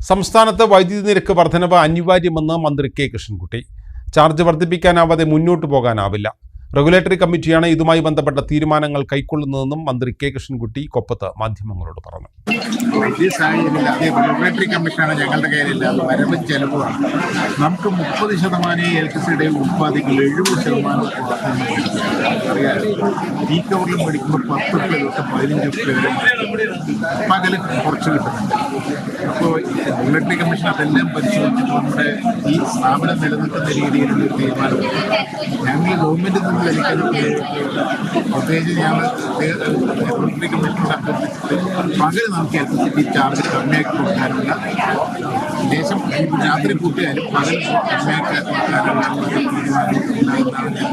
സംസ്ഥാനത്ത് വൈദ്യുതി നിരക്ക് വർധനവ് അനിവാര്യമെന്ന് മന്ത്രി കെ കൃഷ്ണൻകുട്ടി. ചാർജ് വർദ്ധിപ്പിക്കാനാവാതെ മുന്നോട്ട് പോകാനാവില്ല. റെഗുലേറ്ററി കമ്മിറ്റിയാണ് ഇതുമായി ബന്ധപ്പെട്ട തീരുമാനങ്ങൾ കൈക്കൊള്ളുന്നതെന്നും മന്ത്രി കെ കൃഷ്ണൻകുട്ടി കൊപ്പത്ത് മാധ്യമങ്ങളോട് പറഞ്ഞു. സാഹചര്യത്തിൽ അതേ റെഗുലേറ്ററി കമ്മീഷനാണ് ഞങ്ങളുടെ കയ്യിലില്ല. അത് വരവും ചെലവുമാണ് നമുക്ക് മുപ്പത് ശതമാനം ഇലക്ട്രിസിറ്റി ഉത്പാദിക്കുള്ള എഴുപത് ശതമാനം ഈ കവറിൽ മേടിക്കുമ്പോൾ പത്ത് റുപ്യ തൊട്ട് പതിനഞ്ച് റുപ്യ വരെ പകൽ കുറച്ച് കിട്ടുന്നുണ്ട്. അപ്പോൾ റെഗുലേറ്ററി കമ്മീഷൻ അതെല്ലാം പരിശോധിച്ചിട്ട് നമ്മുടെ ഈ സ്ഥാപനം നിലനിൽക്കുന്ന രീതിയിലുള്ള ഒരു തീരുമാനം. ഞങ്ങൾ ഗവൺമെന്റിൽ നിന്ന് ലഭിക്കുന്ന പ്രത്യേകിച്ച് ഞങ്ങൾ റെഗുലേറ്ററി കമ്മീഷനോട് അഭ്യർത്ഥിച്ചിട്ട് പകരം നമുക്ക് ഇലക്ട്രിസിറ്റി ചാർജ് കമ്മിയാക്കി കൊടുക്കാനുള്ള ദേശം രാത്രി കൂട്ടിയാലും പകരം കമ്മിയാക്കി കൊടുക്കാനുള്ള തീരുമാനം ഉണ്ടാകുന്നതാണ് ഞാൻ